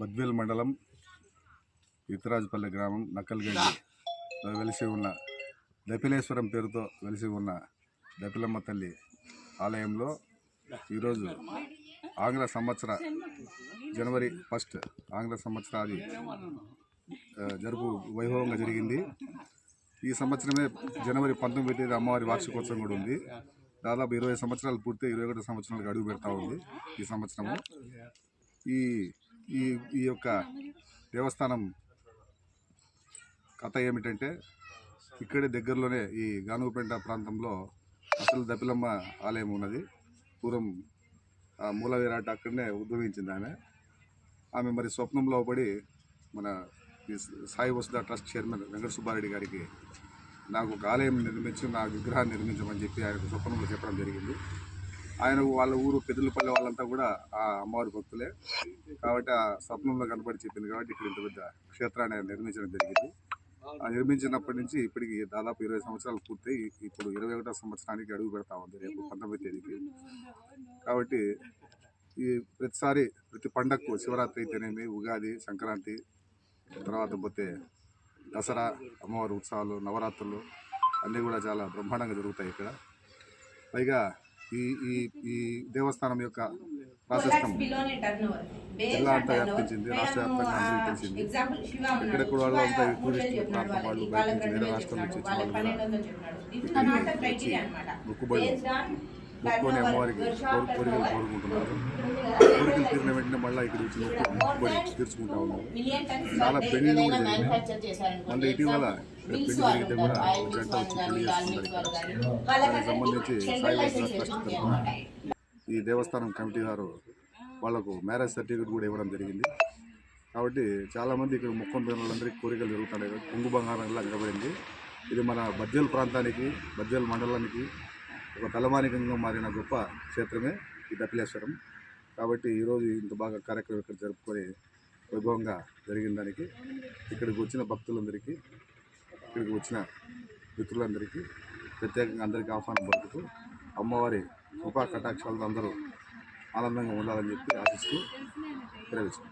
బద్వేల్ మండలం ఇతరాజపల్లి గ్రామం నక్కల్గండి వెలిసి ఉన్న దపిలేశ్వరం పేరుతో వెలిసి ఉన్న దపిలమ్మ తల్లి ఆలయంలో ఈరోజు ఆంగ్ల సంవత్సర జనవరి ఫస్ట్ ఆంగ్ల సంవత్సరాది జరుపు వైభవంగా జరిగింది. ఈ సంవత్సరమే జనవరి పంతొమ్మిది తేదీ అమ్మవారి వార్షికోత్సవం కూడా ఉంది. దాదాపు ఇరవై సంవత్సరాలు పూర్తి ఇరవై ఒకటి సంవత్సరాలకు అడుగు పెడతా ఉంది ఈ సంవత్సరము. ఈ ఈ ఈ యొక్క దేవస్థానం కథ ఏమిటంటే ఇక్కడే దగ్గరలోనే ఈ గానుగుపేట ప్రాంతంలో అసలు దపిలమ్మ ఆలయం ఉన్నది. పూర్వం ఆ మూల అక్కడనే ఉద్భవించింది ఆమె. ఆమె మరి స్వప్నంలో పడి మన ఈ సాయి వసుధ ట్రస్ట్ చైర్మన్ వెంకట సుబ్బారెడ్డి గారికి నాకు ఒక ఆలయం నిర్మించి నా విగ్రహాన్ని నిర్మించమని చెప్పి ఆయన స్వప్నంలో చెప్పడం జరిగింది. ఆయన వాళ్ళ ఊరు పెద్దలపల్లి వాళ్ళంతా కూడా ఆ అమ్మవారి భక్తులే. కాబట్టి ఆ స్వప్నంలో కనపడి చెప్పింది కాబట్టి ఇక్కడ ఇంత పెద్ద క్షేత్రాన్ని ఆయన నిర్మించడం జరిగింది. ఆ నిర్మించినప్పటి నుంచి ఇప్పటికి దాదాపు ఇరవై సంవత్సరాలు పూర్తయి. ఇప్పుడు ఇరవై ఒకటో సంవత్సరానికి అడుగు పెడతా ఉంది రేపు పంతొమ్మిది తేదీకి. కాబట్టి ఈ ప్రతిసారి ప్రతి పండగకు శివరాత్రి అయితేనేమి ఉగాది సంక్రాంతి తర్వాత పోతే దసరా అమ్మవారి ఉత్సవాలు నవరాత్రులు అన్నీ కూడా చాలా బ్రహ్మాండంగా జరుగుతాయి ఇక్కడ. పైగా ఈ ఈ ఈ దేవస్థానం యొక్క ప్రాశస్తం జిల్లా అంతా వ్యాపించింది రాష్ట్ర వ్యాప్తంగా అందరికీ తెలిసింది ఎక్కడెక్కడ వాళ్ళు అంతా ఈ టూరిస్ట్ ప్రాంతం వాళ్ళు బయట నుంచి వేరే రాష్ట్రం నుంచి వచ్చిన వాళ్ళు కూడా ఇక్కడికి వచ్చి మొక్కుబడి మొక్కుకొని అమ్మవారికి కోరి కోరికలు కోరుకుంటున్నారు. కోరికలు తీరిన వెంటనే మళ్ళీ ఇక్కడ వచ్చి మొక్కు మొక్కుబడి తీర్చుకుంటా ఉన్నారు. చాలా పెళ్ళిళ్ళు కూడా జరిగినాయి మళ్ళీ ఇటీవల పెళ్ళి జరిగితే కూడా జంట వచ్చి పెళ్ళి చేస్తున్నారు దానికి సంబంధించి సాయి వైష్ణవ ట్రస్ట్ తరఫున ఈ దేవస్థానం కమిటీ వారు వాళ్ళకు మ్యారేజ్ సర్టిఫికేట్ కూడా ఇవ్వడం జరిగింది. కాబట్టి చాలామంది ఇక్కడ ముక్కొని వాళ్ళందరికీ కోరికలు జరుగుతున్నాయి. కుంగు బంగారంలా నిలబడింది ఇది మన బద్వేల్ ప్రాంతానికి బద్వేల్ మండలానికి ఒక తలమానికంగా మారిన గొప్ప క్షేత్రమే ఈ దప్పిలేశ్వరం. కాబట్టి ఈరోజు ఇంత బాగా కార్యక్రమం ఇక్కడ జరుపుకొని వైభవంగా జరిగిన దానికి ఇక్కడికి వచ్చిన భక్తులందరికీ ఇక్కడికి వచ్చిన మిత్రులందరికీ ప్రత్యేకంగా అందరికీ ఆహ్వానం పలుకుతూ అమ్మవారి కృపా కటాక్షాలతో అందరూ ఆనందంగా ఉండాలని చెప్పి ఆశిస్తూ విరమిస్తున్నాను